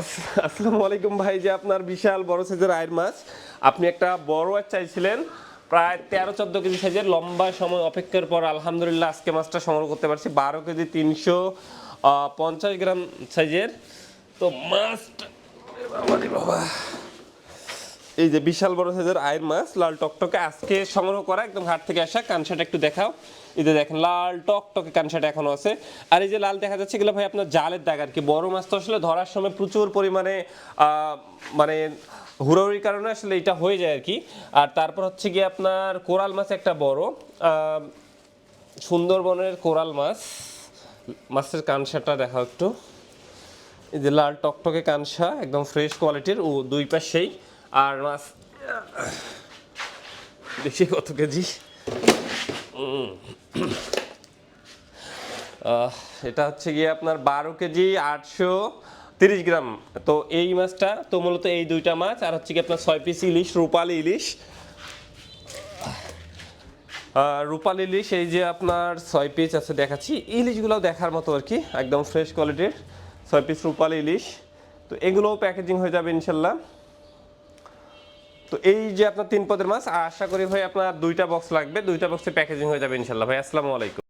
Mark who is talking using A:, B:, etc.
A: আস- আসসালামু আলাইকুম ভাই যে আপনার বিশাল বড় সাইজের আয়ের মাছ। আপনি একটা বড় চাইছিলেন প্রায় তেরো চোদ্দ কেজি সাইজের, লম্বা সময় অপেক্ষার পর আলহামদুলিল্লাহ আজকে মাছটা সংগ্রহ করতে পারছি। বারো কেজি তিনশো পঞ্চাশ গ্রাম সাইজের। তো মাছটা বাবা। এই যে বিশাল বড় সাইজের আয়ের মাছ, লাল টকটকে আজকে সংগ্রহ করা, একদম ঘাট থেকে আসা কানসাটা একটু দেখাও। এই যে দেখেন, লাল টকটকে কানসাটা এখনও আছে। আর এই যে লাল দেখা যাচ্ছে, এগুলো ভাই আপনার জালের দাগ আর কি। বড় মাছ তো আসলে ধরার সময় প্রচুর পরিমাণে মানে হুড়োহুড়ির কারণে আসলে এটা হয়ে যায় আর কি। আর তারপর হচ্ছে গিয়ে আপনার কোরাল মাছ একটা বড় সুন্দরবনের কোরাল মাছ। মাছের কানসাটা দেখাও একটু। এই যে লাল টকটকে কানসা, একদম ফ্রেশ কোয়ালিটির ও দুই পাশেই। আর মাছ। দেখি কত কেজি। এটা হচ্ছে গিয়ে আপনার বারো কেজি আটশো তিরিশ গ্রাম। তো এই মাছটা তো মূলত এই দুইটা মাছ, আর হচ্ছে কি আপনার ছয় পিস ইলিশ, রূপালি ইলিশ। রূপালি ইলিশ, এই যে আপনার ছয় পিস আছে দেখাচ্ছি। ইলিশগুলোও দেখার মতো আর কি, একদম ফ্রেশ কোয়ালিটির ছয় পিস রূপালি ইলিশ। তো এগুলোও প্যাকেজিং হয়ে যাবে ইনশাল্লাহ। তো এই যে আপনার তিন পদের মাছ, আশা করি ভাই আপনার দুইটা বক্স লাগবে, দুইটা বক্সে প্যাকেজিং হয়ে যাবে ইনশাল্লাহ ভাই, আসসালামু আলাইকুম।